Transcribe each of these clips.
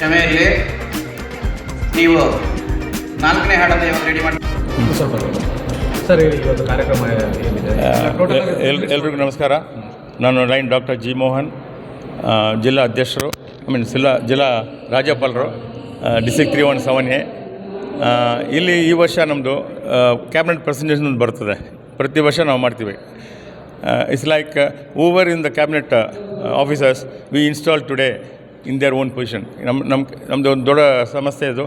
ಸಮಯದಲ್ಲಿ ನೀವು ನಾಲ್ಕನೇ ಹಾಡನ್ನು ಇವಾಗ ರೆಡಿ ಮಾಡಿ ಸರ್ ಇವತ್ತು ಕಾರ್ಯಕ್ರಮ ಏನಿದೆ? ಟೋಟಲ್ ಎಲ್ ಎಲ್ರಿಗೂ ನಮಸ್ಕಾರ. ನಾನು ಲೈನ್ ಡಾಕ್ಟರ್ ಜಿ ಮೋಹನ್ ಜಿಲ್ಲಾ ಅಧ್ಯಕ್ಷರು ಐ ಮೀನ್ ಜಿಲ್ಲಾ ಜಿಲ್ಲಾ ರಾಜ್ಯಪಾಲರು district three one seven A. ಇಲ್ಲಿ ಈ ವರ್ಷ ನಮ್ಮದು ಕ್ಯಾಬಿನೆಟ್ ಪ್ರೆಸೆಂಟೇಷನ್ ಬರ್ತದೆ. ಪ್ರತಿ ವರ್ಷ ನಾವು ಮಾಡ್ತೀವಿ. It's like over in the cabinet officers we install today in their own position ನಮ್ಮ ನಮ್ಮ ನಮ್ಮದು ಒಂದು ದೊಡ್ಡ ಸಮಸ್ಯೆ ಇದು.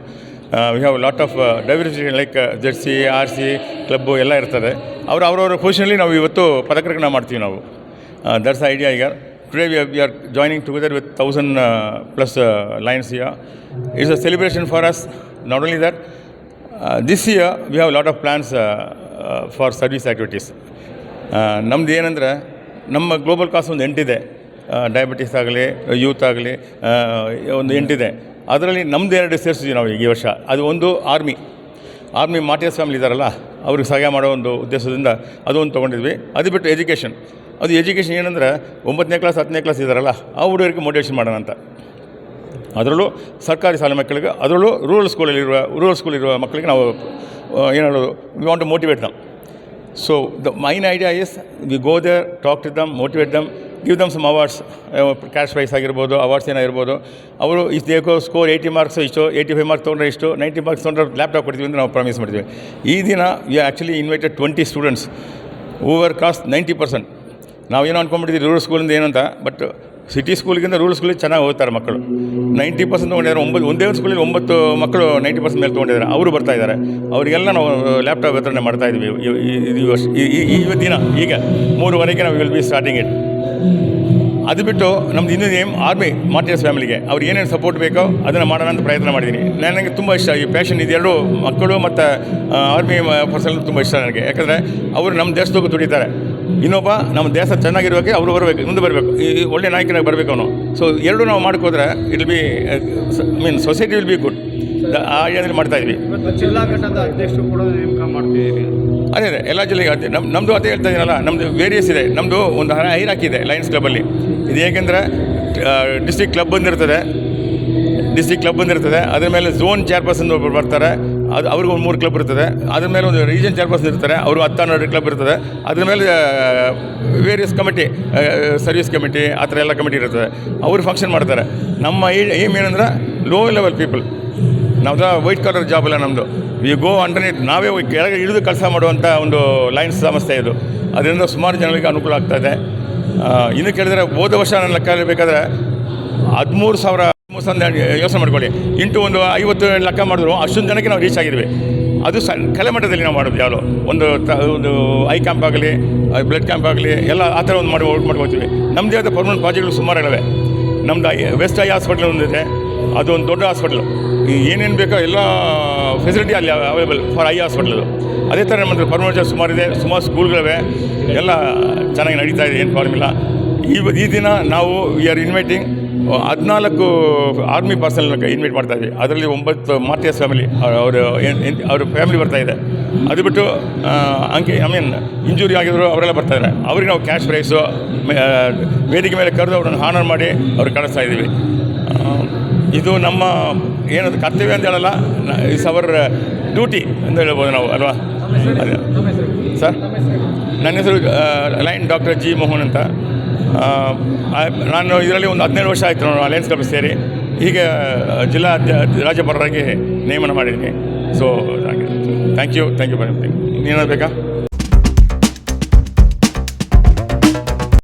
We have lot of diversification like Jersey R C club ಎಲ್ಲ ಇರ್ತದೆ. ಅವರು, ಅವರವರ ಪೊಸಿಷನಲ್ಲಿ ನಾವು ಇವತ್ತು ಪದಕರಣ ಮಾಡ್ತೀವಿ ನಾವು. ದಟ್ಸ್ ಐಡಿಯಾ ಈಗ today we we are joining together with thousand plus lions year it's a celebration for us not only that this year we have lot of plans for service activities ನಮ್ಮದು ಏನಂದರೆ, ನಮ್ಮ global cost ಒಂದು ಎಂಟಿದೆ. Diabetes ಆಗಲಿ youth ಆಗಲಿ ಒಂದು ಎಂಟಿದೆ. ಅದರಲ್ಲಿ ನಮ್ಮದು ಎರಡು ಸೇರಿಸಿದ್ವಿ ನಾವು ಈ ವರ್ಷ. ಅದು ಒಂದು ಆರ್ಮಿ ಆರ್ಮಿ ಮಾಟಿಯಸ್ ಫ್ಯಾಮಿಲಿ ಇದ್ದಾರಲ್ಲ ಅವ್ರಿಗೆ ಸಹಾಯ ಮಾಡೋ ಒಂದು ಉದ್ದೇಶದಿಂದ ಅದು ಒಂದು ತೊಗೊಂಡಿದ್ವಿ. ಅದು ಬಿಟ್ಟು ಎಜುಕೇಷನ್ ಅದು ಎಜುಕೇಷನ್ ಏನಂದರೆ, ಒಂಬತ್ತನೇ ಕ್ಲಾಸ್ ಹತ್ತನೇ ಕ್ಲಾಸ್ ಇದ್ದಾರಲ್ಲ ಆ ಹುಡುಗರಿಗೆ ಮೋಟಿವೇಶನ್ ಮಾಡೋಣ ಅಂತ. ಅದರಲ್ಲೂ ಸರ್ಕಾರಿ ಶಾಲೆ ಮಕ್ಕಳಿಗೆ, ಅದರಲ್ಲೂ ರೂರಲ್ ಸ್ಕೂಲಲ್ಲಿರುವ ರೂರಲ್ ಸ್ಕೂಲಿರುವ ಮಕ್ಕಳಿಗೆ ನಾವು ಏನು ಹೇಳೋದು we want to motivate so the main idea is we go there talk to them motivate them give them some awards cash prize ಆಗಿರ್ಬೋದು ಅವಾರ್ಡ್ಸ್ ಏನಾಗಿರ್ಬೋದು ಅವರು ಇಷ್ಟು ದೇಕೋ ಸ್ಕೋರ್ ಏಯ್ಟಿ ಮಾರ್ಕ್ಸ್ ಇಷ್ಟು ಏಯ್ಟಿ ಫೈವ್ ಮಾರ್ಕ್ಸ್ ತೊಗೊಂಡ್ರೆ ಇಷ್ಟು ನೈಂಟಿ ಮಾರ್ಕ್ಸ್ ತೊಗೊಂಡ್ರೆ laptop ಕೊಡ್ತೀವಿ ಅಂತ ನಾವು ಪ್ರಾಮಿಸ್ ಮಾಡ್ತೀವಿ. ಈ ದಿನ we actually invited twenty students over cost ninety percent ನಾವೇನೋ ಅಂದ್ಕೊಂಡ್ಬಿಟ್ಟಿದ್ದೀವಿ ರೂರಲ್ ಸ್ಕೂಲಿಂದ ಏನಂತ ಬಟ್ ಸಿಟಿ ಸ್ಕೂಲ್ಗಿಂತ ರೂರಲ್ ಸ್ಕೂಲಿಗೆ ಚೆನ್ನಾಗಿ ಓದ್ತಾರೆ ಮಕ್ಕಳು. ನೈಂಟಿ ಪರ್ಸೆಂಟ್ ತೊಗೊಂಡಿದ್ದಾರೆ ಒಂಬತ್ತು ಒಂದೇ ಒಂದು ಸ್ಕೂಲಲ್ಲಿ ಒಂಬತ್ತು ಮಕ್ಕಳು ನೈಂಟಿ ಪರ್ಸೆಂಟ್ ಮೇಲೆ ತೊಗೊಂಡಿದ್ದಾರೆ. ಅವರು ಬರ್ತಾ ಇದ್ದಾರೆ. ಅವರಿಗೆಲ್ಲ ನಾವು ಲ್ಯಾಪ್ಟಾಪ್ ವಿತರಣೆ ಮಾಡ್ತಾ ಇದ್ವಿ. ಈ- ವರ್ಷ ದಿನ, ಈಗ ಮೂರುವರೆಗೆ ನಾವು ವಿಲ್ ಬಿ ಸ್ಟಾರ್ಟಿಂಗ್ ಇಟ್ ಅದು ಬಿಟ್ಟು ನಮ್ದು ಇನ್ನೊಂದು ಏಮ್ ಆರ್ಮಿ ಮಾರ್ಟಿಯರ್ಸ್ ಫ್ಯಾಮಿಲಿಗೆ ಅವ್ರು ಏನೇನು ಸಪೋರ್ಟ್ ಬೇಕೋ ಅದನ್ನು ಮಾಡೋಣ ಅಂತ ಪ್ರಯತ್ನ ಮಾಡಿದ್ದೀನಿ ನನಗೆ ತುಂಬ ಇಷ್ಟ, ಈ ಪ್ಯಾಷನ್ ಇದೆರಡು ಮಕ್ಕಳು ಮತ್ತು ಆರ್ಮಿ ಪರ್ಸನ್ ತುಂಬ ಇಷ್ಟ ನನಗೆ. ಯಾಕಂದರೆ ಅವರು ನಮ್ಮ ದೇಶದಕ್ಕೂ ದುಡಿತಾರೆ. ಇನ್ನೊಬ್ಬ ನಮ್ಮ ದೇಶ ಚೆನ್ನಾಗಿರೋಕೆ ಅವರು ಬರಬೇಕು ಮುಂದೆ ಬರಬೇಕು. ಈ ಒಳ್ಳೆ ನಾಯಕನಾಗಿ ಬರಬೇಕು ಅವನು. ಸೊ ಎರಡೂ ನಾವು ಮಾಡ್ಕೋದ್ರೆ it be mean society will be good ಆ ಏನಾದ್ರು ಮಾಡ್ತಾ ಇದ್ವಿ. ಇವತ್ತು ಜಿಲ್ಲಾ ಘಟಕದ ಅಧ್ಯಕ್ಷರು ಕೂಡ ನೇಮಕ ಮಾಡ್ತಿದ್ದೀರಿ. ಅದೇ ಅದೇ ಎಲ್ಲ ಜಿಲ್ಲೆಗೆ ಅದೇ ನಮ್ಮ ನಮ್ಮದು ಅದೇ ಹೇಳ್ತಾ ಇದ್ದೀನಲ್ಲ ನಮ್ಮದು ವೇರಿಯಸ್ ಇದೆ. ನಮ್ಮದು ಒಂದು ಹೈರಾಕಿ ಇದೆ ಲಯನ್ಸ್ ಕ್ಲಬ್ಬಲ್ಲಿ ಇದು ಏಕೆಂದರೆ ಡಿಸ್ಟ್ರಿಕ್ಟ್ ಕ್ಲಬ್ ಬಂದಿರ್ತದೆ. ಡಿಸ್ಟ್ರಿಕ್ಟ್ ಕ್ಲಬ್ ಬಂದಿರ್ತದೆ. ಅದ್ರ ಮೇಲೆ ಝೋನ್ ಚೇರ್ಪರ್ಸನ್ ಒಬ್ಬರು ಬರ್ತಾರೆ. ಅದು ಅವ್ರಿಗೆ ಒಂದು ಮೂರು ಕ್ಲಬ್ ಇರ್ತದೆ. ಅದ್ರ ಮೇಲೆ ಒಂದು ರೀಜನ್ ಚೇರ್ಪರ್ಸನ್ ಇರ್ತಾರೆ. ಅವರು ಹತ್ತಾರು ಕ್ಲಬ್ ಇರ್ತದೆ. ಅದ್ರ ಮೇಲೆ ವೇರಿಯಸ್ ಕಮಿಟಿ ಸರ್ವಿಸ್ ಕಮಿಟಿ ಆ ಥರ ಎಲ್ಲ ಕಮಿಟಿ ಇರ್ತದೆ. ಅವರು ಫಂಕ್ಷನ್ ಮಾಡ್ತಾರೆ. ನಮ್ಮ ಏಮ್ ಏನಂದ್ರೆ ಲೋ ಲೆವೆಲ್ ಪೀಪಲ್ ನಮ್ದು ವೈಟ್ ಕಲರ್ ಜಾಬ್ ಅಲ್ಲ ನಮ್ಮದು ವಿ ಗೋ ಅಂಡರ್ನೇಟ್ ನಾವೇ ಕೆಳಗೆ ಇಳಿದು ಕೆಲಸ ಮಾಡುವಂಥ ಒಂದು ಲೈನ್ಸ್ ಸಂಸ್ಥೆ ಇದು. ಅದರಿಂದ ಸುಮಾರು ಜನಗಳಿಗೆ ಅನುಕೂಲ ಆಗ್ತಾ ಇದೆ. ಆ, ಇನ್ನು ಕೇಳಿದರೆ ಹೋದ ವರ್ಷ ನನ್ನ ಲೆಕ್ಕ ಬೇಕಾದರೆ ಹದಿಮೂರು ಸಾವಿರ ಯೋಚನೆ ಮಾಡ್ಕೊಳ್ಳಿ. ಇಂಟು ಒಂದು ಐವತ್ತು ಲೆಕ್ಕ ಮಾಡಿದ್ರು, ಅಷ್ಟೊಂದು ಜನಕ್ಕೆ ನಾವು ರೀಚ್ ಆಗಿದ್ವಿ. ಅದು ಸ ಮಟ್ಟದಲ್ಲಿ ನಾವು ಮಾಡೋದು ಯಾವುದು? ಒಂದು ತ, ಒಂದು ಐ ಕ್ಯಾಂಪ್ ಆಗಲಿ ಬ್ಲಡ್ ಕ್ಯಾಂಪ್ ಆಗಲಿ, ಎಲ್ಲ ಆ ಥರ ಒಂದು ಮಾಡಿ ವರ್ಕ್ ಮಾಡ್ಕೊಳ್ತೀವಿ. ನಮ್ಮದೇ ಆದ ಪರ್ಮನೆಂಟ್ ಪ್ರಾಜೆಕ್ಟ್ಗಳು ಸುಮಾರು ನಮ್ಮದು ವೆಸ್ಟ್ ಐ ಹಾಸ್ಪಿಟ್ಲ್ ಒಂದಿದೆ. ಅದು ಒಂದು ದೊಡ್ಡ ಹಾಸ್ಪಿಟ್ಲು ಏನೇನು ಬೇಕೋ ಎಲ್ಲ ಫೆಸಿಲಿಟಿ ಅಲ್ಲಿ ಅವೈಲೇಬಲ್ ಫಾರ್ ಐ ಹಾಸ್ಪಿಟ್ಲ್ ಅದು. ಥರ ನಮ್ಮದು ಪರ್ಮನೆಂಟ್ ಸುಮಾರು ಇದೆ ಸುಮಾರು ಸ್ಕೂಲ್ಗಳಿವೆ ಎಲ್ಲ ಚೆನ್ನಾಗಿ ನಡೀತಾ ಇದೆ, ಏನು ಪ್ರಾಬ್ಲಮ್ ಇಲ್ಲ. ಈ ಈ ದಿನ ನಾವು ವಿ ಆರ್ ಇನ್ವೈಟಿಂಗ್ ಹದಿನಾಲ್ಕು ಆರ್ಮಿ ಪರ್ಸನ್ ಇನ್ವೈಟ್ ಮಾಡ್ತಾ ಇದ್ವಿ. ಅದರಲ್ಲಿ ಒಂಬತ್ತು ಮಾರ್ಟಿಯಸ್ ಫ್ಯಾಮಿಲಿ ಅವರು ಅವ್ರ ಫ್ಯಾಮಿಲಿ ಬರ್ತಾ ಇದೆ. ಅದು ಬಿಟ್ಟು ಅಂಕಿ ಐ ಮೀನ್ ಇಂಜುರಿ ಆಗಿದ್ರು ಅವರೆಲ್ಲ ಬರ್ತಾ ಇದ್ದಾರೆ ಅವ್ರಿಗೆ ನಾವು ಕ್ಯಾಶ್ ಪ್ರೈಸು ವೇದಿಕೆ ಮೇಲೆ ಕರೆದು ಅವ್ರನ್ನ ಹಾನರ್ ಮಾಡಿ ಅವ್ರು ಕಳಿಸ್ತಾ ಇದ್ದೀವಿ. ಇದು ನಮ್ಮ ಏನದು ಕರ್ತವ್ಯ ಅಂತ ಹೇಳಲ್ಲ ಇಸ್ ಅವರ್ ಡ್ಯೂಟಿ ಅಂತ ಹೇಳ್ಬೋದು ನಾವು ಅಲ್ವಾ? ಅದೇ. ಸರ್? ನನ್ನ ಹೆಸರು ಲೈನ್ ಡಾಕ್ಟರ್ ಜಿ ಮೋಹನ್ ಅಂತ. ನಾನು ಇದರಲ್ಲಿ ಒಂದು ಹದಿನೇಳು ವರ್ಷ ಆಯಿತು ನಾನು ಅಲಯನ್ಸ್ ಕ್ಲಬ್ ಸೇರಿ. ಈಗ ಜಿಲ್ಲಾ ರಾಜ್ಯಪಾಲರಾಗಿ ನೇಮನ ಮಾಡಿದ್ದೀನಿ so thank you thank you ಏನಾದ್ರು ಬೇಕಾ?